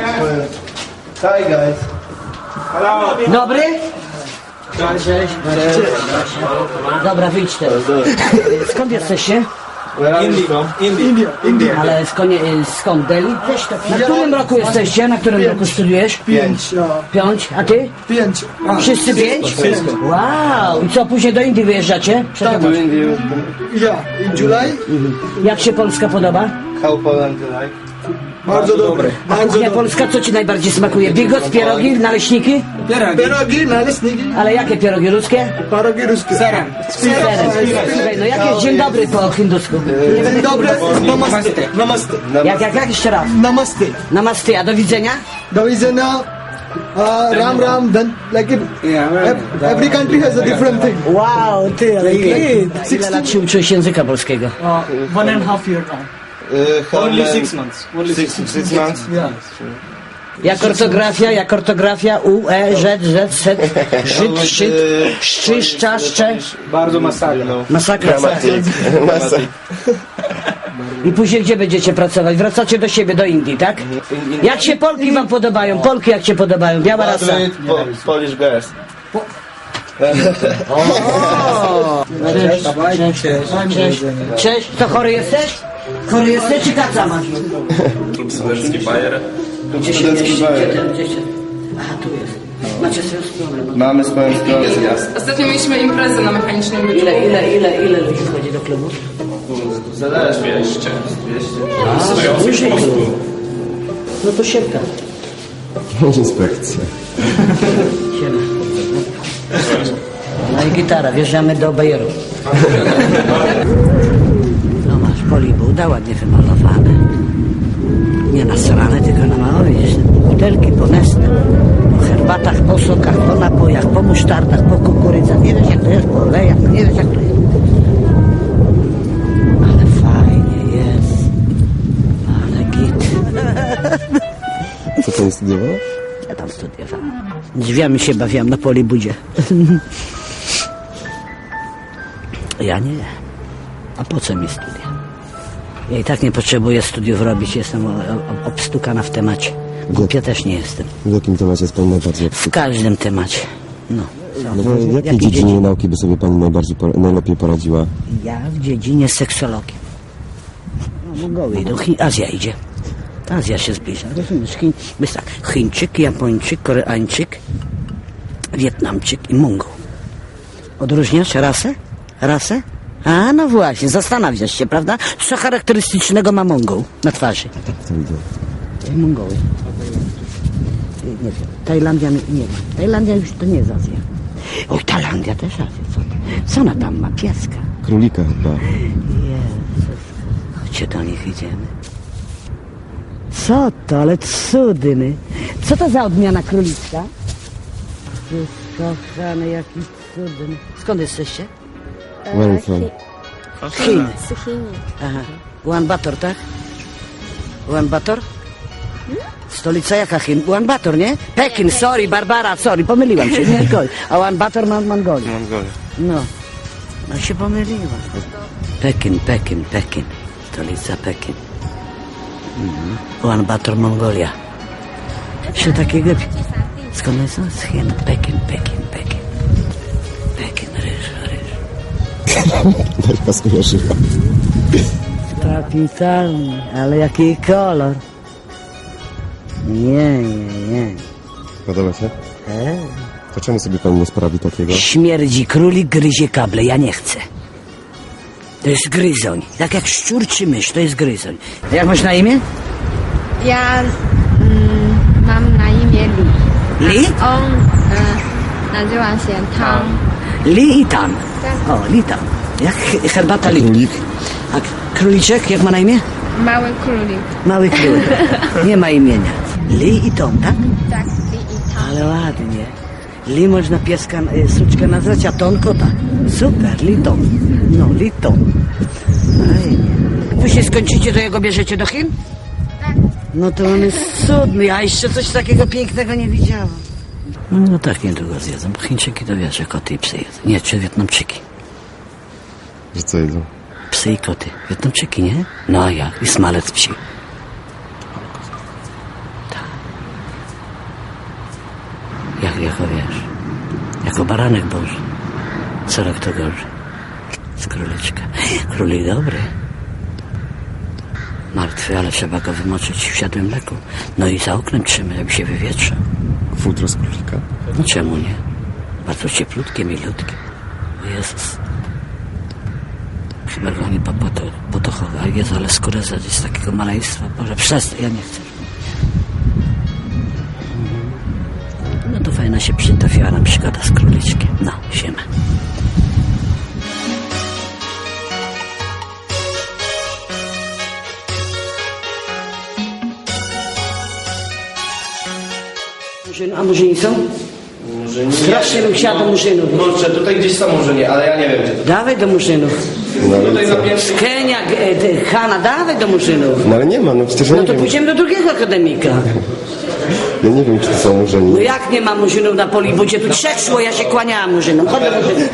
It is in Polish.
Hi guys. Dobry? Cześć. Dobra, wyjdź teraz. Skąd jesteście? India. India. Ale skąd, skąd Delhi? Na którym roku jesteście? Na którym roku studiujesz? Pięć. Pięć, a ty? Pięć. A, Wszyscy pięć? Wow! I co, później do Indii wyjeżdżacie? Przepraszam. To India. ja. In July? Jak się Polska podoba? How Poland you like? Bardzo dobre. Bardzo Kuchnia dobre. polska, co ci najbardziej smakuje? Bigos, pierogi, naleśniki? Pierogi, naleśniki, Ale jakie pierogi? Ruskie? pierogi ruskie. Serem. Słuchaj, No jak jest dzień dobry po hindusku? Dzień dobry. Namaste. Namaste. Jak, jak, jak jeszcze raz? Namaste. Namaste, a do widzenia? Do widzenia. Uh, Ram Ram. Then like it, ev- every country has a different thing. Wow, ty, ale Ile lat się uczyłeś języka polskiego? Uh, one and a half year now. Uh, how Only six months. Only Six, six months? Yeah. Jak ortografia, jak ortografia, u, e, rzecz, rzecz, set, żyd, szczyt, szczy, szcza, szcze. Bardzo masakra. No. Masakra. I później gdzie będziecie pracować? Wracacie do siebie, do Indii, tak? Jak się Polki wam podobają? Polki jak się podobają? Biała rasa. Polish girls. Cześć, cześć, cześć, cześć. To chory jesteś? Kaca masz? Studencki Bayer. Gdzie się mieści? Bayer. Gdzie ten- gdzie się... Aha, tu jest. Macie swoją stronę. Mamy swoją stronę. Ostatnio mieliśmy imprezę na mechanicznym byczku. Ile, ile, ile, ile ludzi wchodzi do klubu? Zależy. 200. 200. A, klub. No to siemka. Inspekcja. Siema. No i gitara, wjeżdżamy do bajeru. No polibuda ładnie wymalowane. Nie nasrane, tylko na mało, widzisz, butelki po nestach, po herbatach, po sokach, po napojach, po musztardach, po kukurydzach. Nie wiesz jak to jest, po olejach, nie wiesz jak to jest. Ale fajnie jest. Ale git. Co pani studiowała? Ja tam studiowałem. Drzwiami się bawiłam na polibudzie. Ja nie. A po co mi studia? Ja i tak nie potrzebuję studiów robić, jestem obstukana w temacie. Głupia też nie jestem. W jakim temacie jest pani najbardziej W każdym temacie. No. No, w jakiej dziedzinie nauki by sobie pani najbardziej, najlepiej poradziła? Ja w dziedzinie seksologii. No, Mongoły idą, Chi- Azja idzie. Azja się zbliża. Rozumiesz? Chiń, jest tak, Chińczyk, Japończyk, Koreańczyk, Wietnamczyk i Mongol. Odróżniasz rasę? Rasę? A, no właśnie, zastanawiasz się, prawda? Co charakterystycznego ma Mongol na twarzy? Mongoły. Nie wiem. Tajlandia nie, ma. Tajlandia już to nie jest Azja. Oj, Tajlandia też Azja. Co, co ona tam ma? Pieska. Królika chyba. Jezus. Chodźcie do nich idziemy. Co to, ale cudyny. Co to za odmiana królicka? Jezus kochany, jaki cudny. Skąd jesteście? Where are you from? Chin. Aha. Ulaanbaatar, tak? Ulaanbaatar? Stolica jaka Chin? Ulaanbaatar, nie? Pekin, sorry, Barbara, sorry, pomyliłam się. Nie, Goj. A Ulaanbaatar ma Mongolia. No. No się pomyliłam. Pekin, Pekin, Pekin. Stolica Pekin. Mhm. Ulaanbaatar, Mongolia. Się takiego... Skąd one są? Z Chin. Pekin. Pekin, Nerka skojarzyła. Kapitalny, ale jaki kolor. Nie, nie, nie. Podoba się? E? To czemu sobie pani nie sprawi takiego? Śmierdzi królik, gryzie kable, ja nie chcę. To jest gryzoń. Tak jak szczur czy mysz, to jest gryzoń. Jak masz na imię? Ja mm, mam na imię Li. Li? On e, nazywa się Tang. Li i Tan. O, Li Tan. Jak he- herbata Li. Królik? A króliczek, jak ma na imię? Mały królik. Mały królik. Nie ma imienia. Li i Tom, tak? Tak, Li i Tang. Ale ładnie. Li można pieska, y, suczkę nazwać, a ton kota. Super, liton. No, liton. Fajnie. Później skończycie, to jego bierzecie do Chin? No to on jest cudny, ja jeszcze coś takiego pięknego nie widziałam. No tak niedługo zjedzą, bo Chińczyki to wiesz, że koty i psy jedzą. Nie, czy Wietnamczyki. Że co jedzą? Psy i koty. Wietnamczyki, nie? No a jak? I smalec psi. Tak. jako wiesz, jako baranek boży. Co rok to gorzej. Z króliczka. Królik dobry. Martwy, ale trzeba go wymoczyć w siadłym mleku. No i za oknem trzymaj, żeby się wywietrzył. Futro z królika. No czemu nie? Bardzo cieplutkie, milutkie. O Jezus. Chyba go nie po, po to, po to chowa. Jezu, ale skórę zjeść z takiego maleństwa. Boże, przestań, ja nie chcę. No to fajna się przytrafiła nam przygoda z króliczkiem. No, siema. Murzyn, a murzyni są? Murzyni? Strasznie bym chciała do murzynów. Kurczę, tutaj gdzieś są murzyni, ale ja nie wiem gdzie to. Dawaj do murzynów. No ale Tutaj co? na pierwszy... Kenia, e, te, Hanna, dawaj do murzynów. No ale nie ma, no przecież ja No nie to wiem. pójdziemy do drugiego akademika. Ja nie wiem, czy to są murzeni. No jak nie ma murzynów na Polibudzie? Tu trzech szło, ja się kłaniałam murzynom. Chodź do murzynów.